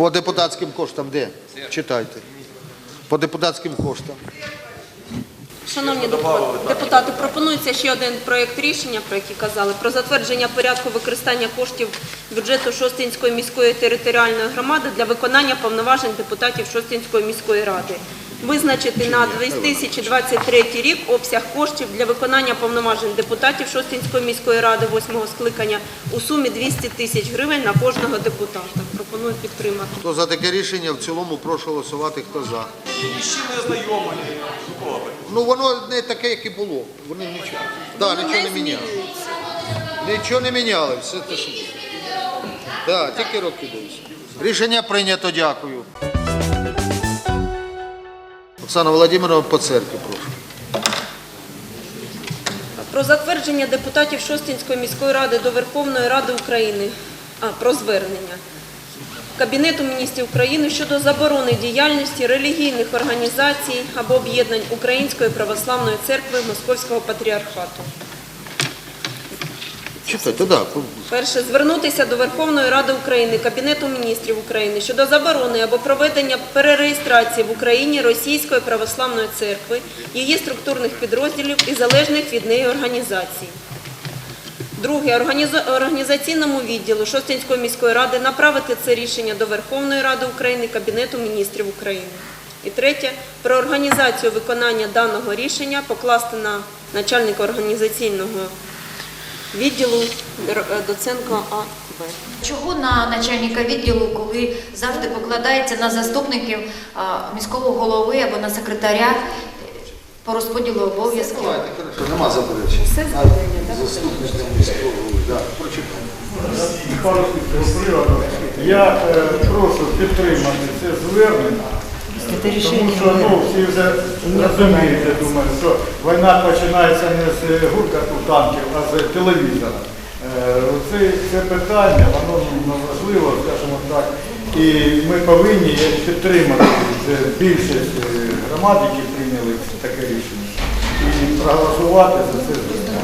По депутатським коштам де? Читайте. По депутатським коштам. Шановні депутати, пропонується ще один проєкт рішення, про який казали, про затвердження порядку використання коштів бюджету Шостинської міської територіальної громади для виконання повноважень депутатів Шостинської міської ради. Визначити на 2023 рік обсяг коштів для виконання повноважень депутатів Шостинської міської ради 8 скликання у сумі 200 тисяч гривень на кожного депутата. Пропоную підтримати. Хто за таке рішення в цілому прошу голосувати, хто за. З не знайомий. Ну воно не таке, як і було. Вони нічого. Да, нічого не міняли. Нічого не міняли, все те, що було. Да, тільки роки дивився. Рішення прийнято, дякую. Оксана Володимировна, по церкві, прошу. Про затвердження депутатів Шостинської міської ради до Верховної Ради України. А, про звернення. Кабінету міністрів України щодо заборони діяльності релігійних організацій або об'єднань Української православної церкви Московського патріархату. Читайте, да. Перше, звернутися до Верховної Ради України, Кабінету міністрів України щодо заборони або проведення перереєстрації в Україні Російської православної церкви, її структурних підрозділів і залежних від неї організацій. Друге, організаційному відділу Шостинської міської ради направити це рішення до Верховної Ради України, Кабінету міністрів України. І третє, про організацію виконання даного рішення покласти на начальника організаційного відділу е, Доценко А.Б. Чого на начальника відділу, коли завжди покладається на заступників міського голови або на секретаря по розподілу обов'язків? Нема заперечень. Все звернення, так? Заступник міського голови, приводу. Я е, прошу підтримати це звернення, тому що ну, всі вже розуміють, я думаю, що війна починається не з гуркату танків, а з телевізора. Е, Це, це питання, воно ну, важливо, скажімо так, і ми повинні підтримати більшість е, громад, які прийняли таке рішення, і проголосувати за це звернення.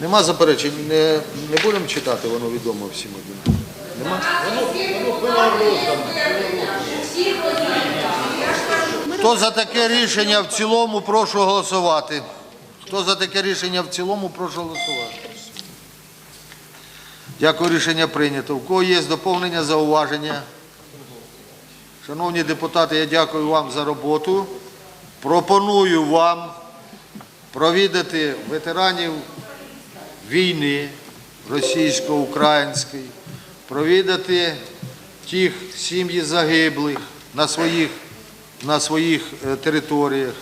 Нема заперечень, не, не будемо читати, воно відомо всім один. Нема? Хто за таке рішення в цілому, прошу голосувати. Хто за таке рішення в цілому, прошу голосувати. Дякую, рішення прийнято. У кого є доповнення, зауваження? Шановні депутати, я дякую вам за роботу. Пропоную вам провідати ветеранів війни російсько-української, провідати тих сім'ї загиблих на своїх, на своїх е, територіях,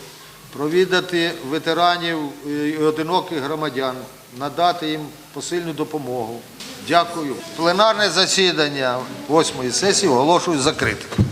провідати ветеранів і одиноких громадян, надати їм посильну допомогу. Дякую. Пленарне засідання восьмої сесії оголошую закритим.